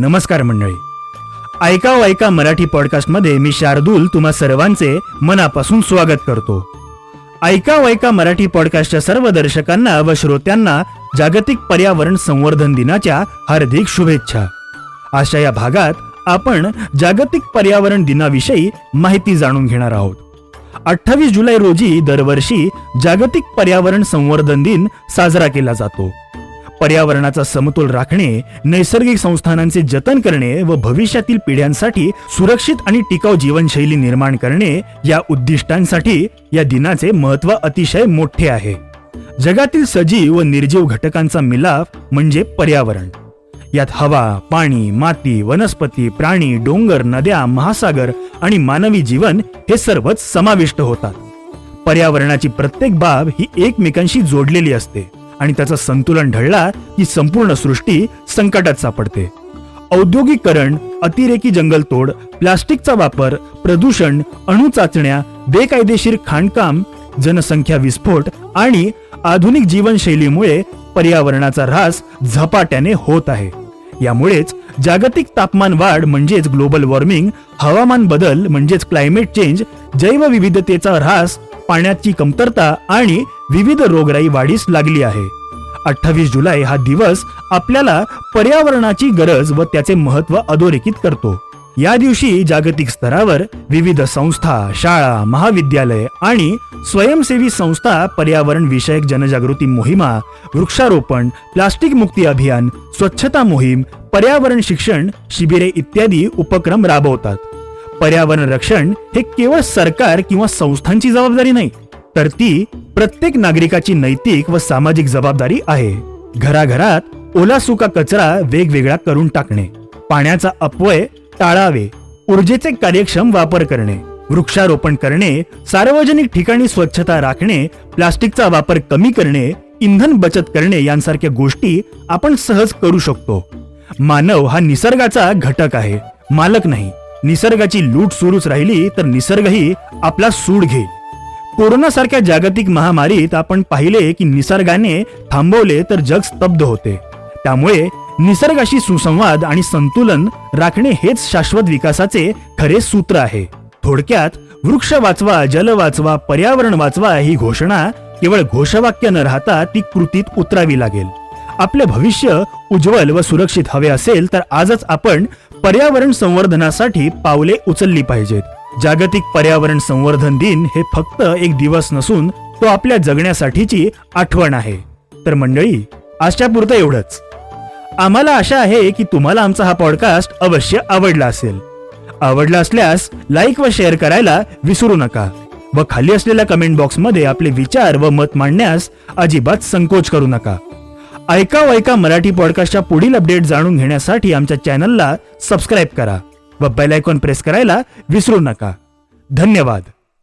नमस्कार मंडळी. ऐका ऐका मराठी पॉडकास्टमध्ये मी शार्दूल तुम्हा सर्वांचे मनापासून स्वागत करतो. ऐका ऐका मराठी पॉडकास्टच्या सर्व दर्शकांना व श्रोत्यांना जागतिक पर्यावरण संवर्धन दिनाच्या हार्दिक शुभेच्छा. अशा या भागात आपण जागतिक पर्यावरण दिनाविषयी माहिती जाणून घेणार आहोत. अठ्ठावीस जुलै रोजी दरवर्षी जागतिक पर्यावरण संवर्धन दिन साजरा केला जातो. पर्यावरणाचा समतोल राखणे नैसर्गिक संस्थानांचे जतन करणे व भविष्यातील पिढ्यांसाठी सुरक्षित आणि टिकाऊ जीवनशैली निर्माण करणे या उद्दिष्टांसाठी या दिनाचे महत्त्व अतिशय मोठे आहे. जगातील सजीव व निर्जीव घटकांचा मिलाफ म्हणजे पर्यावरण. यात हवा पाणी माती वनस्पती प्राणी डोंगर नद्या महासागर आणि मानवी जीवन हे सर्वच समाविष्ट होतात. पर्यावरणाची प्रत्येक बाब ही एकमेकांशी जोडलेली असते. आणि त्याचं संतुलन ढळला की संपूर्ण सृष्टी संकटात सापडते. औद्योगिकरण अतिरेकी जंगलतोड प्लास्टिकचा वापर प्रदूषण अणुचाचण्या बेकायदेशीर खाणकाम जनसंख्या विस्फोट आणि आधुनिक जीवनशैलीमुळे पर्यावरणाचा ऱ्हास झपाट्याने होत आहे. यामुळेच जागतिक तापमान वाढ म्हणजेच ग्लोबल वॉर्मिंग हवामान बदल म्हणजेच क्लायमेट चेंज जैवविविधतेचा ऱ्हास पाण्याची कमतरता आणि विविध रोगराई वाढीस लागली आहे. अठ्ठावीस जुलै हा दिवस आपल्याला पर्यावरणाची गरज व त्याचे महत्त्व अधोरेखित करतो. या दिवशी जागतिक स्तरावर विविध संस्था शाळा महाविद्यालय आणि स्वयंसेवी संस्था पर्यावरण विषयक जनजागृती मोहिमा वृक्षारोपण प्लास्टिक मुक्ती अभियान स्वच्छता मोहीम पर्यावरण शिक्षण शिबिरे इत्यादी उपक्रम राबवतात. पर्यावरण रक्षण हे केवळ सरकार किंवा संस्थांची जबाबदारी नाही तर ती प्रत्येक नागरिकाची नैतिक व सामाजिक जबाबदारी आहे. घराघरात ओला सुका कचरा वेगवेगळा करून टाकणे पाण्याचा अपव्यय टाळावे ऊर्जेचे कार्यक्षम वापर करणे वृक्षारोपण करणे सार्वजनिक ठिकाणी स्वच्छता राखणे प्लास्टिकचा वापर कमी करणे इंधन बचत करणे यांसारख्या गोष्टी आपण सहज करू शकतो. मानव हा निसर्गाचा घटक आहे मालक नाही. निसर्गाची लूट सुरूच राहिली तर निसर्गही आपला सूड घेईल. कोरोनासारख्या जागतिक महामारीत आपण पाहिले की निसर्गाने थांबवले तर जग स्तब्ध होते. त्यामुळे निसर्गाशी सुसंवाद आणि संतुलन राखणे हेच शाश्वत विकासाचे खरे सूत्र आहे. थोडक्यात वृक्ष वाचवा जल वाचवा पर्यावरण वाचवा ही घोषणा केवळ घोषवाक्य न राहता ती कृतीत उतरावी लागेल. आपले भविष्य उज्ज्वल व सुरक्षित हवे असेल तर आजच आपण पर्यावरण संवर्धनासाठी पावले उचलली पाहिजेत. जागतिक पर्यावरण संवर्धन दिन हे फक्त एक दिवस नसून तो आपल्या जगण्यासाठीची आठवण आहे. तर मंडळी आजच्या पुरतं एवढंच. आम्हाला आशा आहे की तुम्हाला आमचा हा पॉडकास्ट अवश्य आवडला असेल. आवडला असल्यास लाईक व शेअर करायला विसरू नका व खाली असलेल्या कमेंट बॉक्समध्ये आपले विचार व मत मांडण्यास अजिबात संकोच करू नका. ऐका ऐका मराठी पॉडकास्टच्या पुढील अपडेट जाणून घेण्यासाठी आमच्या चॅनलला सबस्क्राईब करा. व बेल आयकॉन प्रेस करायला विसरू नका. धन्यवाद.